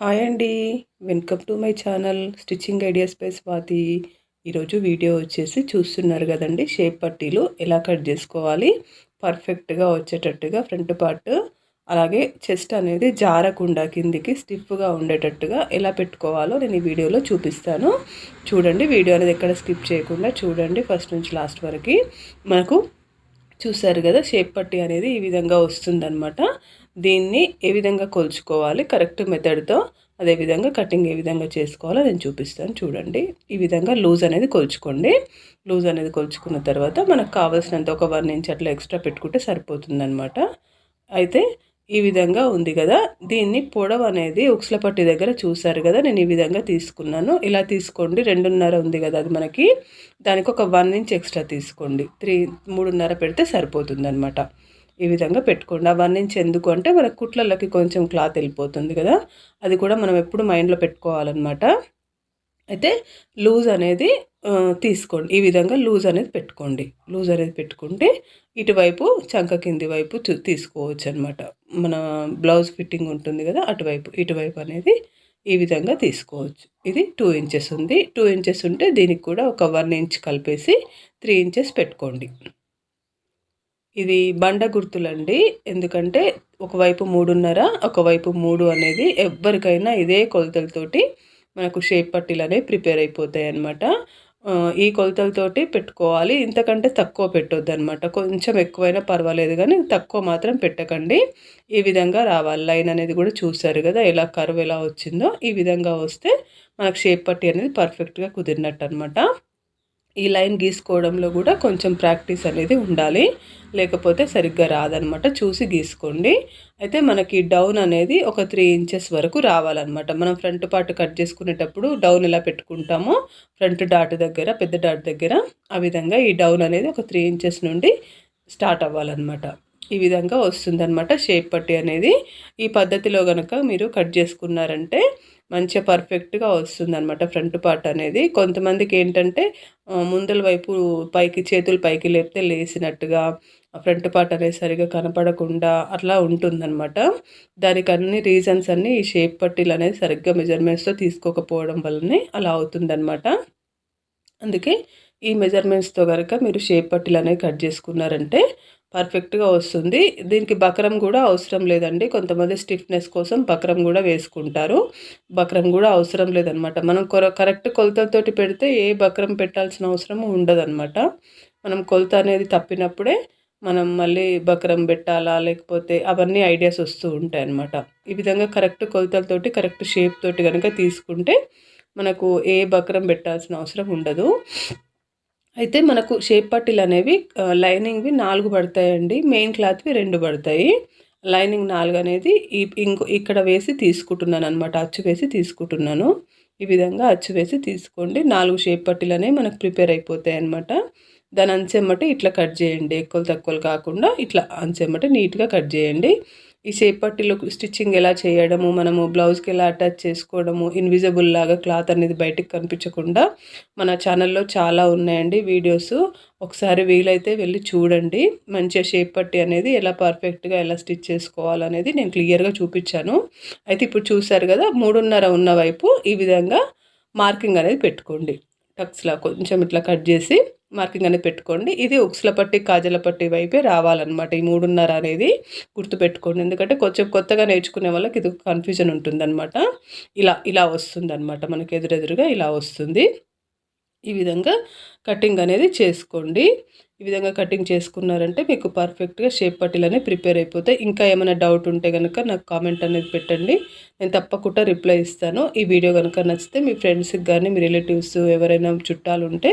Hi అండి. Welcome to my channel stitching ideas by Swathi. ఈరోజు video వచ్చేసి చూస్తున్నారు కదండి. షేప్ పట్టీలు ఎలా కట్ చేసుకోవాలి? పర్ఫెక్ట్గా వచ్చేటట్టుగా ఫ్రంట్ పార్ట్ అలాగే చెస్ట్ అనేది జారకుండా కిందికి స్టిఫ్గా ఉండేటట్టుగా ఎలా పెట్టుకోవాలో నేను ఈ వీడియోలో చూపిస్తాను. చూడండి వీడియో అనేది ఎక్కడ స్కిప్ చేయకుండా చూడండి. ఫస్ట్ నుంచి లాస్ట్ వరకు మనకు చూసారు కదా షేప్ పట్టి అనేది ఈ విధంగా వస్తుందన్నమాట. దీన్ని ఏ విధంగా కొలుచుకోవాలి కరెక్ట్ మెథడ్తో అదేవిధంగా కటింగ్ ఏ విధంగా చేసుకోవాలో నేను చూపిస్తాను. చూడండి ఈ విధంగా లూజ్ అనేది కొలుచుకోండి. లూజ్ అనేది కొలుచుకున్న తర్వాత మనకు కావాల్సినంత ఒక వన్ ఇంచ్ అట్లా ఎక్స్ట్రా పెట్టుకుంటే సరిపోతుందన్నమాట. అయితే ఈ విధంగా ఉంది కదా. దీన్ని పొడవు అనేది ఉక్స్లపట్టి దగ్గర చూసారు కదా. నేను ఈ విధంగా తీసుకున్నాను. ఇలా తీసుకోండి. రెండున్నర ఉంది కదా అది మనకి. దానికి ఒక వన్ ఇంచ్ ఎక్స్ట్రా తీసుకోండి. త్రీ మూడున్నర పెడితే సరిపోతుంది అనమాట ఈ విధంగా పెట్టుకోండి. ఆ వన్ ఇంచ్ ఎందుకు అంటే మన కుట్లలోకి కొంచెం క్లాత్ వెళ్ళిపోతుంది కదా. అది కూడా మనం ఎప్పుడు మైండ్లో పెట్టుకోవాలన్నమాట. అయితే లూజ్ అనేది తీసుకోండి. ఈ విధంగా లూజ్ అనేది పెట్టుకోండి. లూజ్ అనేది పెట్టుకుంటే ఇటువైపు చంక కింది వైపు తీసుకోవచ్చు అనమాట మన బ్లౌజ్ ఫిట్టింగ్ ఉంటుంది కదా అటువైపు ఇటువైపు అనేది ఈ విధంగా తీసుకోవచ్చు. ఇది టూ ఇంచెస్ ఉంది. టూ ఇంచెస్ ఉంటే దీనికి కూడా ఒక వన్ ఇంచ్ కలిపేసి త్రీ ఇంచెస్ పెట్టుకోండి. ఇది బండ గుర్తులండి. ఎందుకంటే ఒకవైపు మూడున్నర ఒకవైపు మూడు అనేది ఎవరికైనా ఇదే కొలతలతోటి మనకు షేప్ పట్టీలు అనేవి ప్రిపేర్ అయిపోతాయి అన్నమాట. ఈ కొలతలతోటి పెట్టుకోవాలి. ఇంతకంటే తక్కువ పెట్టొద్దు అనమాట కొంచెం ఎక్కువైనా పర్వాలేదు కానీ తక్కువ మాత్రం పెట్టకండి. ఈ విధంగా రావాలి. లైన్ అనేది కూడా చూసారు కదా ఎలా కరువు ఎలా వచ్చిందో. ఈ విధంగా వస్తే మనకు షేప్ పట్టి అనేది పర్ఫెక్ట్గా కుదిరినట్టు అనమాట ఈ లైన్ గీసుకోవడంలో కూడా కొంచెం ప్రాక్టీస్ అనేది ఉండాలి. లేకపోతే సరిగ్గా రాదనమాట. చూసి గీసుకోండి. అయితే మనకి డౌన్ అనేది ఒక త్రీ ఇంచెస్ వరకు రావాలన్నమాట మనం ఫ్రంట్ పార్ట్ కట్ చేసుకునేటప్పుడు డౌన్ ఎలా పెట్టుకుంటామో ఫ్రంట్ డాట్ దగ్గర పెద్ద డాట్ దగ్గర ఆ విధంగా ఈ డౌన్ అనేది ఒక త్రీ ఇంచెస్ నుండి స్టార్ట్ అవ్వాలన్నమాట ఈ విధంగా వస్తుందన్నమాట షేప్ పట్టి అనేది. ఈ పద్ధతిలో కనుక మీరు కట్ చేసుకున్నారంటే మంచిగా పర్ఫెక్ట్గా వస్తుందన్నమాట ఫ్రంట్ పార్ట్ అనేది. కొంతమందికి ఏంటంటే ముందల వైపు పైకి చేతులు పైకి లేపితే లేసినట్టుగా ఫ్రంట్ పార్ట్ అనేది సరిగా కనపడకుండా అట్లా ఉంటుందన్నమాట. దానికి అన్ని రీజన్స్ అన్నీ ఈ షేప్ పట్టీలు అనేది సరిగ్గా మెజర్మెంట్స్తో తీసుకోకపోవడం వల్లనే అలా అవుతుందన్నమాట. అందుకే ఈ మెజర్మెంట్స్తో కనుక మీరు షేప్ పట్టీలు అనేవి కట్ చేసుకున్నారంటే పర్ఫెక్ట్గా వస్తుంది. దీనికి బక్రం కూడా అవసరం లేదండి. కొంతమంది స్టిఫ్నెస్ కోసం బక్రం కూడా వేసుకుంటారు. బక్రం కూడా అవసరం లేదనమాట. మనం కరెక్ట్ కొలతలతోటి పెడితే ఏ బక్రం పెట్టాల్సిన అవసరం ఉండదన్నమాట మనం కొలత అనేది తప్పినప్పుడే మనం మళ్ళీ బక్రం పెట్టాలా లేకపోతే అవన్నీ ఐడియాస్ వస్తూ ఉంటాయి అన్నమాట ఈ విధంగా కరెక్ట్ కొలతలతోటి కరెక్ట్ షేప్ తోటి కనుక తీసుకుంటే మనకు ఏ బక్రం పెట్టాల్సిన అవసరం ఉండదు. అయితే మనకు షేప్ పట్టీలు అనేవి లైనింగ్వి నాలుగు పడతాయండి. మెయిన్ క్లాత్వి రెండు పడతాయి. లైనింగ్ నాలుగు అనేది ఇంకో ఇక్కడ వేసి తీసుకుంటున్నాను అనమాట అచ్చు వేసి తీసుకుంటున్నాను. ఈ విధంగా అచ్చు వేసి తీసుకోండి. నాలుగు షేప్ పట్టీలు అనేవి మనకు ప్రిపేర్ అయిపోతాయి అనమాట దాని అంచెమ్మట ఇట్లా కట్ చేయండి. ఎక్కువ తక్కువలు కాకుండా ఇట్లా అంచెమ్మట నీట్గా కట్ చేయండి. ఈ సేపట్టిలో స్టిచ్చింగ్ ఎలా చేయడము మనము బ్లౌజ్కి ఎలా అటాచ్ చేసుకోవడము ఇన్విజిబుల్ లాగా క్లాత్ అనేది బయటకు కనిపించకుండా మన ఛానల్లో చాలా ఉన్నాయండి వీడియోస్ ఒకసారి వీలైతే వెళ్ళి చూడండి. మంచిగా షేప్ పట్టి అనేది ఎలా పర్ఫెక్ట్గా ఎలా స్టిచ్ చేసుకోవాలనేది నేను క్లియర్గా చూపించాను. అయితే ఇప్పుడు చూసారు కదా మూడున్నర ఉన్న వైపు ఈ విధంగా మార్కింగ్ అనేది పెట్టుకోండి. టక్స్లా కొంచెం ఇట్లా కట్ చేసి మార్కింగ్ అనేది పెట్టుకోండి. ఇది ఉక్సుల పట్టి కాజల పట్టి వైపే రావాలన్నమాట. ఈ మూడున్నర అనేది గుర్తుపెట్టుకోండి. ఎందుకంటే కొంచెం కొత్తగా నేర్చుకునే వాళ్ళకి ఇది కన్ఫ్యూజన్ ఉంటుందన్నమాట. ఇలా ఇలా వస్తుంది అనమాట మనకి ఎదురెదురుగా ఇలా వస్తుంది. ఈ విధంగా కటింగ్ అనేది చేసుకోండి. ఈ విధంగా కటింగ్ చేసుకున్నారంటే మీకు పర్ఫెక్ట్గా షేప్ పట్టీలనే ప్రిపేర్ అయిపోతాయి. ఇంకా ఏమైనా డౌట్ ఉంటే కనుక నాకు కామెంట్ అనేది పెట్టండి. నేను తప్పకుండా రిప్లై ఇస్తాను. ఈ వీడియో కనుక నచ్చితే మీ ఫ్రెండ్స్కి కానీ మీ రిలేటివ్స్ ఎవరైనా చుట్టాలు ఉంటే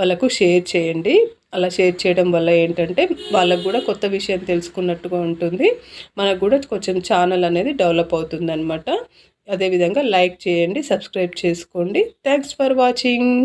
వాళ్ళకు షేర్ చేయండి. అలా షేర్ చేయడం వల్ల ఏంటంటే వాళ్ళకు కూడా కొత్త విషయం తెలుసుకున్నట్టుగా ఉంటుంది. మనకు కూడా కొంచెం ఛానల్ అనేది డెవలప్ అవుతుంది అనమాట అదేవిధంగా లైక్ చేయండి సబ్స్క్రైబ్ చేసుకోండి. Thanks for watching.